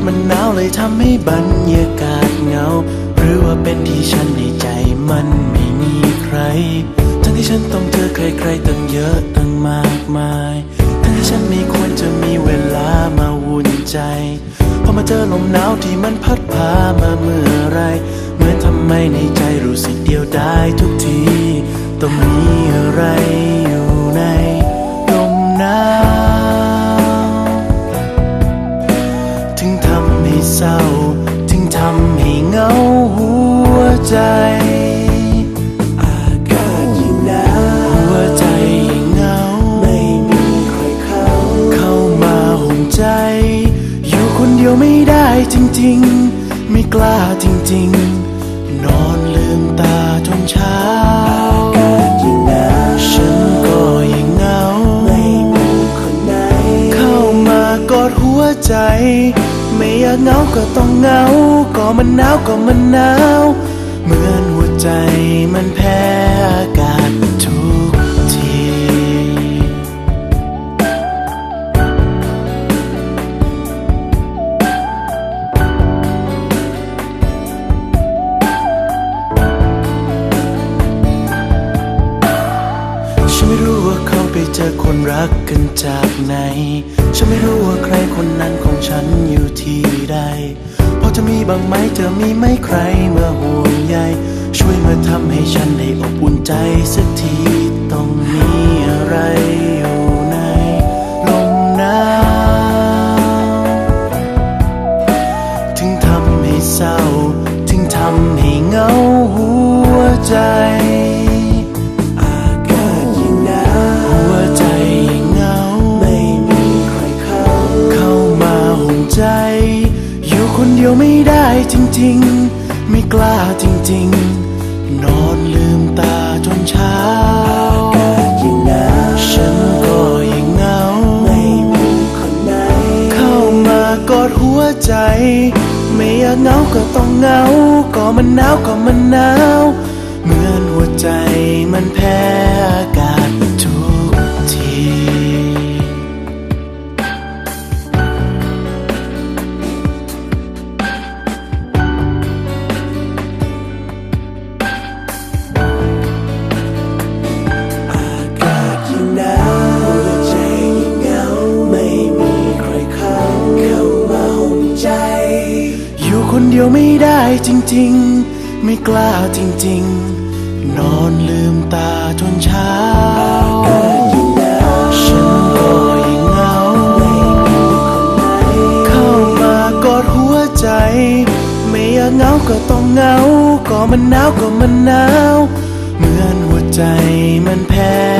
ศมันหนาวเลยทำให้บรรยากาศเหงา หรือว่าเป็นที่ฉันในใจมันไม่มีใคร ทั้งที่ฉันต้องเจอใครๆตั้งเยอะตั้งมากมาย ทั้งที่ฉันไม่ควรจะมีเวลามาวุ่นใจ พอมาเจอลมหนาวที่มันพัดพามาเมื่อไร เหมือนทำไมในใจรู้สึกเดียวดายทุกที ต้องมีอะไรอยู่ อากาศยิ่งหนาวหัวใจยิ่งเหงา ไม่มีใครเข้า เข้ามาห่มใจ อยู่คนเดียวไม่ได้จริงๆ ไม่กล้าจริงๆ นอนลืมตาจนเช้า อากาศยิ่งหนาวฉันก็ยิ่งเหงา ไม่มีคนไหน เข้ามากอดหัวใจ ไม่อยากเหงาก็ต้องเหงา ก็มันหนาวก็มันหนาว เหมือนหัวใจมันแพ้อากาศทุกที ฉันไม่รู้ว่าเขาไปเจอคนรักกันจากไหน ฉันไม่รู้ว่าใครคนนั้นของฉันอยู่ที่ใด จะมีบ้างไหมเธอมีไหมใครมาห่วงใยช่วยมาทำให้ฉันได้อบอุ่นใจสักทีต้องมีอะไรอยู่ในลมหนาวถึงทำให้เศร้า ถึงทำให้เหงาหัวใจ ริง ๆ ไม่กล้าจริง ๆ นอนลืมตาจนเช้าอากาศยิ่งหนาวฉันก็ยิ่งเหงาไม่มีคนไหนเข้ามากอดหัวใจ ไม่อยากเหงาก็ต้องเหงา ก็มันหนาวก็มันหนาว เหมือนหัวใจมันแพ้ ไม่ได้จริงๆ ไม่กล้าจริงๆ นอนลืมตาจนเช้า ฉันก็ยิ่งเหงาไม่มีคนไหนเข้ามากอดหัวใจ ไม่อยากเหงาก็ต้องเหงา ก็มันหนาวก็มันหนาว เหมือนหัวใจมันแพ้